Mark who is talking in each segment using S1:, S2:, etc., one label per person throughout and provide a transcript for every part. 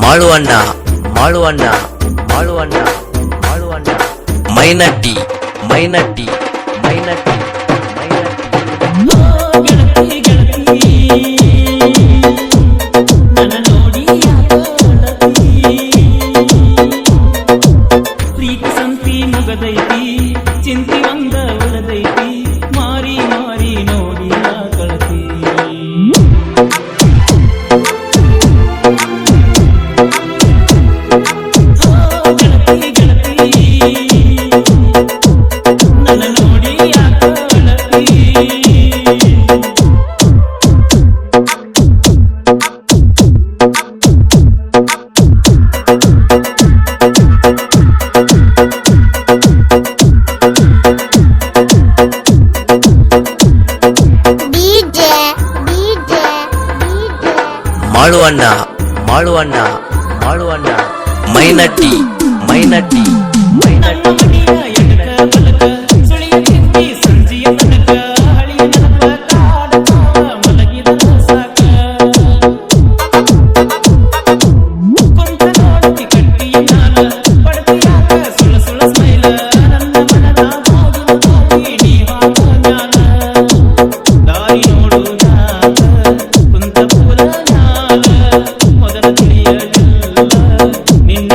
S1: மாளுவண்ணா மாளுவண்ணா மாளுவண்ணா மாளுவண்ணா மைனட்டி மைனட்டி மைனட்டி
S2: ಪ್ರೀತಿ ಸಂತಿ ಮುಗದೈತಿ ಚಿಂತಿ
S1: మాಳುవన్న మాಳುవన్న మాಳುవన్న మైనట్టి మైనట్టి
S2: మైనట్టి.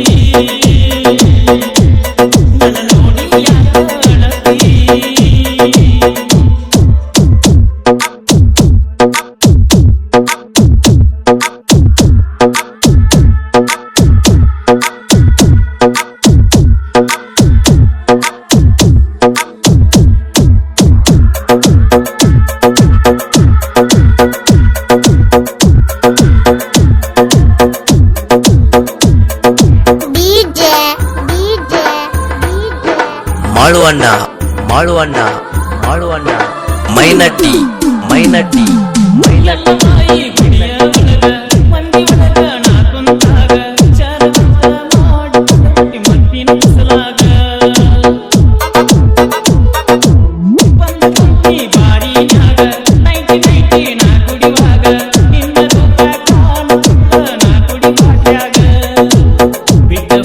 S2: Thank you.
S1: మాడువన్న మాడువన్న మాడువన్న మైనట్టి మైనట్టి మైనట్టి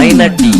S1: மைனாரிட்டி